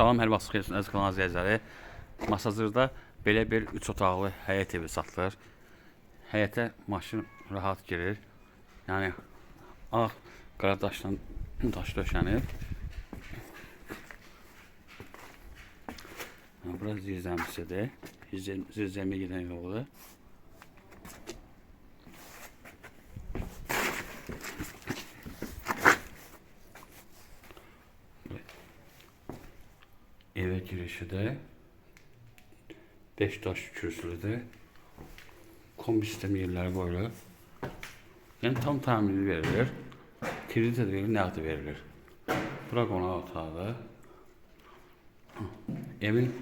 Salam, hər vaxt xeyirsin əziz kanal izləyiciləri. Masazırda belə bir 3 otaqlı həyət evi satılır. Həyətə maşın rahat girir. Yəni ağ qara daşla daş döşənib. Bura zirzəmisidir. Zirzə- Zirzəmiyə gedən yoldur. Evə girişidir. Beş daş kürsülüdür. Kombi sistemi yerləri qoyulur. Yəni tam təminli verilir. Kredit də verilir, nəqd verilir. Bura qonaq otağı. Evin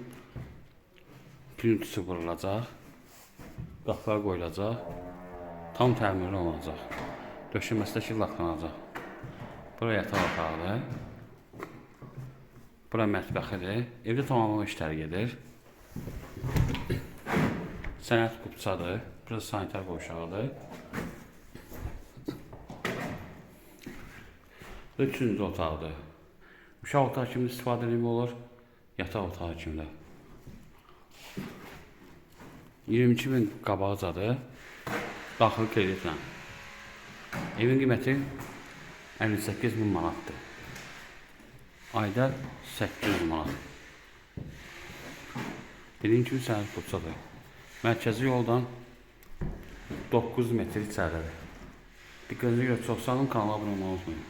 plintüsü qurulacaq. Qapılar qoyulacaq. Tam təmirli olacaq. Döşəməsi də ki laqlanacaq. Bura yataq. Bura mətbəxidir. Evdə tamamlama işləri gedir. Sənət qupçadır. Burası sanitar qovşağıdır. Və üçüncü otaqdır. Uşaq otağı kimi istifadə edilmək olur. Yataq otağı kimi də. 22 min qabağıcadır. Daxili kreditlə. Evin qiyməti 58 min manatdır. Ayda 800 manat. Dediyim kimi səhər Bursadır. Mərkəzi yoldan 9 metr içəridir. Diqqətinizə görə çox sağ olun, kanala abunə olmayı unutmayın.